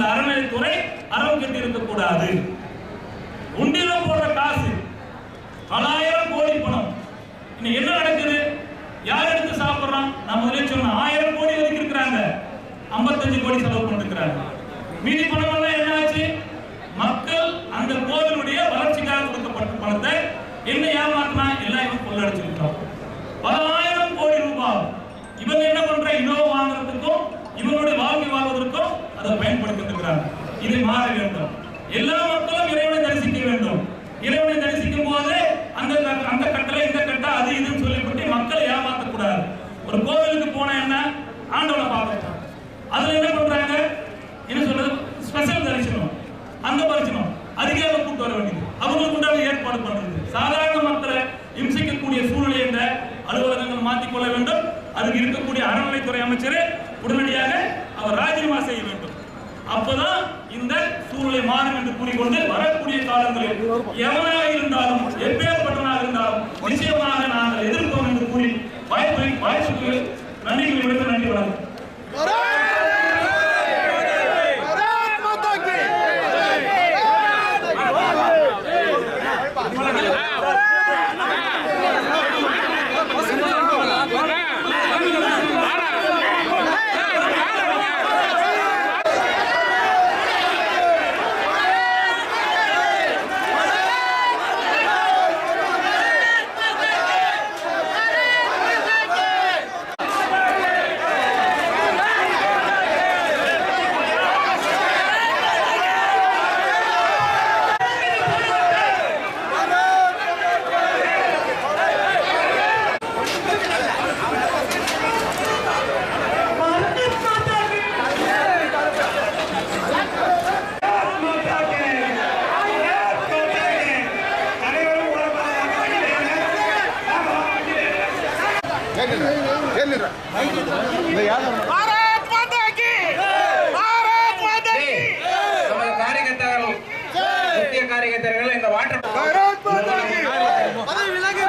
அந்த அறநிலைத்துறை அறம் கட்டி இருக்கக்கூடாது உண்டியில போடுற காசு பலாயிரம் கோடி பணம். என்ன நடக்குது? யார் எடுத்து சாப்பிடுறான்? நம்ம முதலே சொன்ன ஆயிரம் கோடி வரைக்கும் இருக்கிறாங்க ஐம்பத்தஞ்சு கோடி செலவு பண்ணிருக்கிறாங்க. மீதி பணம் எல்லாம் என்ன ஆச்சு மக்கள் அந்த கோவிலுடைய வளர்ச்சிக்காக கொடுக்கப்பட்ட பணத்தை என்ன ஏமாத்தினா எல்லாம் இவன் கொள்ளடிச்சிருக்கிறான். பல ஆயிரம் கோடி ரூபாய். இவங்க என்ன பண்ற? இன்னோ வாங்குறதுக்கும் இவனுடைய வாழ்க்கை வாழ்வதற்கும் அதை பயன்படுத்த கொடுக்கிறார் இது மாற வேண்டும். எல்லா மக்களும் இறைவனை தரிசிக்க வேண்டும். இறைவனை தரிசிக்கும் போது அந்த அந்த கட்டளை இந்த கட்டை அது இதுன்னு சொல்லிவிட்டு மக்களை ஏமாத்தக்கூடாது. ஒரு கோவிலுக்கு போனா என்ன? ஆண்டவனை பார்க்கலாம் அதுல என்ன பண்றாங்க? என்ன சொல்றது? ஸ்பெஷல் தரிசனம். அந்த தரிசனம். அதுக்கே அவங்க கூட்டு வர வேண்டியது. அவங்களுக்கு உண்டான ஏற்பாடு பண்றது. சாதாரண மக்களை இம்சிக்கக்கூடிய சூழ்நிலை என்ற அலுவலகங்கள் மாற்றிக்கொள்ள வேண்டும். அதுக்கு இருக்கக்கூடிய அறநிலைத்துறை அமைச்சர் உடனடியாக அவர் ராஜினாமா செய்ய வேண்டும். அப்பதான் இந்த சூழ்நிலை மாறும் என்று கூறிக்கொண்டு வரக்கூடிய காலங்களில் எவனாக இருந்தாலும் எப்பேற்பட்டவனாக இருந்தாலும் நிச்சயமாக நாங்கள் எதிர்ப்போம் என்று கூறி வாய்ப்பை வாய்ப்புக்கு நன்றிகளை விடுத்து ಕಾರ್ಯಕರ್ತರು ಮುಖ್ಯ ಕಾರ್ಯಕರ್ತರುಗಳು ಇಂದ ವಾಟರ್ பதவி விலகு